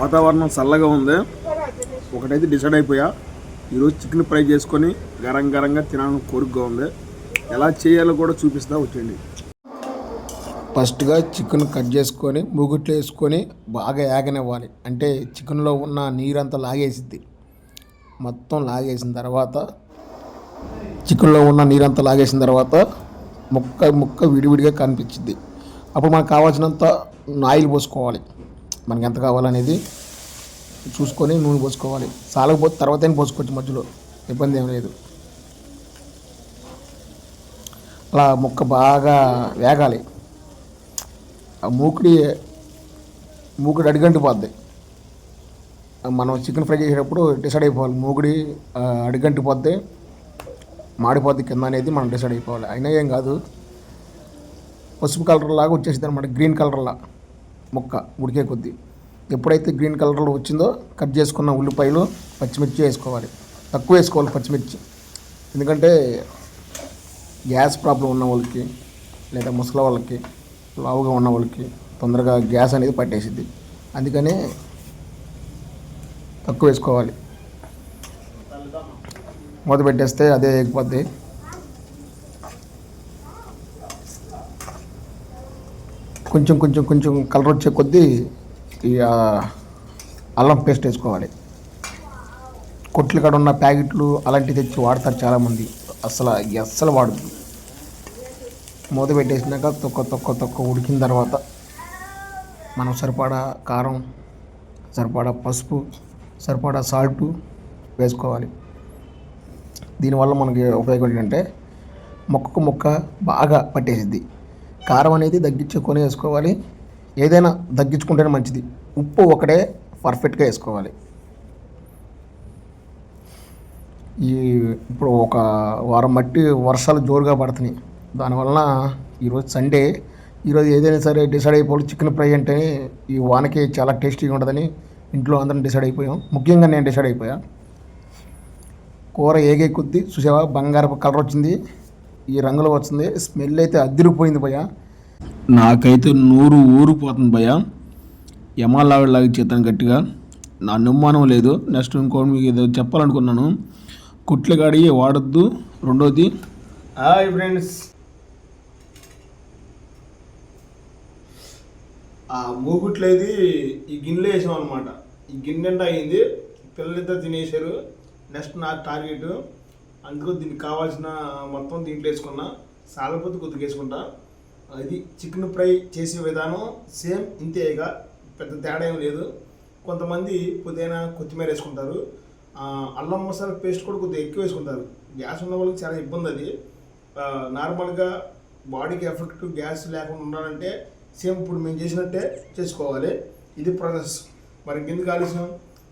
వాతావరణం చల్లగా ఉంది. ఒకటైతే డిసైడ్ అయిపోయా. ఈరోజు చికెన్ ఫ్రై చేసుకొని గరం గరంగా తినాలని కోరికగా ఉంది. ఎలా చేయాలో కూడా చూపిస్తా వచ్చేయండి. ఫస్ట్గా చికెన్ కట్ చేసుకొని మూగుట్లు వేసుకొని బాగా యాగనివ్వాలి. అంటే చికెన్లో ఉన్న నీరంతా లాగేసిద్ది. మొత్తం లాగేసిన తర్వాత చికెన్లో ఉన్న నీరంతా లాగేసిన తర్వాత ముక్క ముక్క విడివిడిగా కనిపించింది అప్పుడు మనకు కావాల్సినంత ఆయిల్ పోసుకోవాలి. మనకి ఎంత కావాలనేది చూసుకొని నూనె పోసుకోవాలి. సాలకపోతే తర్వాత పోసుకోవచ్చు మధ్యలో. ఇబ్బంది ఏం లేదు. అలా ముక్క బాగా వేగాలి. ఆ మూకుడి మూకుడి అడిగంటిపోద్ది. మనం చికెన్ ఫ్రై చేసేటప్పుడు డిసైడ్ అయిపోవాలి. మూకుడి ఆ, అడిగంటిపోద్ది. మాడిపోద్ది కింద అనేది మనం డిసైడ్ అయిపోవాలి. అయినా ఏం కాదు. పసుపు కలర్లాగా వచ్చేసింది అనమాట గ్రీన్ కలర్లా ముక్క ఉడికే కొద్దీ. ఎప్పుడైతే గ్రీన్ కలర్లో వచ్చిందో కట్ చేసుకున్న ఉల్లిపాయలు పచ్చిమిర్చి వేసుకోవాలి. తక్కువ వేసుకోవాలి పచ్చిమిర్చి. ఎందుకంటే గ్యాస్ ప్రాబ్లం ఉన్న వాళ్ళకి లేదా ముసలి వాళ్ళకి లావుగా ఉన్న వాళ్ళకి తొందరగా గ్యాస్ అనేది పట్టేసిద్ది. అందుకనే తక్కువ వేసుకోవాలి. మూత పెట్టేస్తే అదే ఎగిపోద్ది. కొంచెం కొంచెం కొంచెం కలర్ వచ్చే కొద్దీ ఈ అల్లం పేస్ట్ వేసుకోవాలి. కొట్లు కాడ ఉన్న ప్యాకెట్లు అలాంటివి తెచ్చి వాడతారు చాలామంది. అసలు అస్సలు వాడదు మూత పెట్టేసినాక తొక్క తొక్క తొక్క ఉడికిన తర్వాత మనం సరిపడా కారం సరిపడా పసుపు సరిపడా సాల్ట్ వేసుకోవాలి. దీనివల్ల మనకి ఉపయోగం ఏంటంటే మొక్కకు మొక్క బాగా పట్టేసిద్ది. కారం అనేది తగ్గించుకొని వేసుకోవాలి. ఏదైనా తగ్గించుకుంటేనే మంచిది. ఉప్పు ఒకటే పర్ఫెక్ట్గా వేసుకోవాలి. ఈ ఇప్పుడు ఒక వారం బట్టి వర్షాలు జోరుగా పడుతున్నాయి. దానివలన ఈరోజు సండే ఈరోజు ఏదైనా సరే డిసైడ్ అయిపోవాలి. చికెన్ ఫ్రై అంటే ఈ వానకి చాలా టేస్టీగా ఉంటుందని ఇంట్లో అందరం డిసైడ్ అయిపోయాం. ముఖ్యంగా నేను డిసైడ్ అయిపోయా. కూర ఏగే కొద్ది చూసావా? బంగారపు కలర్ వచ్చింది. ఈ రంగులో వచ్చింది. స్మెల్ అయితే అదిరిపోయింది పోయా నాకైతే నూరు ఊరిపోతుంది భయ యమాలావిడలాగా చేతాను గట్టిగా. నా అనుమానం లేదు. నెక్స్ట్ ఇంకోటి మీకు ఏదో చెప్పాలనుకున్నాను. కుట్లు కాడి వాడద్దు. రెండోది హాయ్ ఫ్రెండ్స్. ఆ మూగుట్లేది ఈ గిన్నెలో వేసాం అనమాట ఈ గిన్నె అయింది. పిల్లలిద్దరు తినేసారు నెక్స్ట్ నా టార్గెట్. అందుకు దీనికి కావాల్సిన మొత్తం దీంట్లో వేసుకున్నా. సాలపోతే కొద్దిగా వేసుకుంటా అది చికెన్ ఫ్రై చేసే విధానం సేమ్ ఇంతేగా పెద్ద తేడా ఏం లేదు. కొంతమంది పుదీనా కొత్తిమీర వేసుకుంటారు. అల్లం మసాలా పేస్ట్ కూడా కొద్దిగా ఎక్కువ వేసుకుంటారు. గ్యాస్ ఉన్న వాళ్ళకి చాలా ఇబ్బంది అది. నార్మల్గా బాడీకి ఎఫెక్ట్ గ్యాస్ లేకుండా ఉండాలంటే సేమ్ ఇప్పుడు మేము చేసినట్టే చేసుకోవాలి. ఇది ప్రాసెస్ మరి ఎందుకు ఆలస్యం?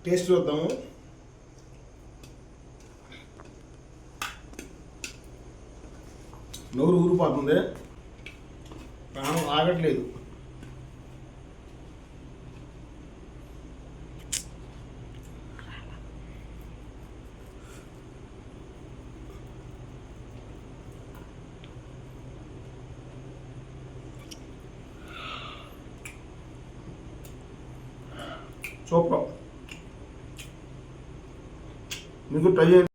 టేస్ట్ చూద్దాము నోరు ఊరిపోతుంది. ఆగట్లేదు. సూపర్ మీకు ట్రై చేయండి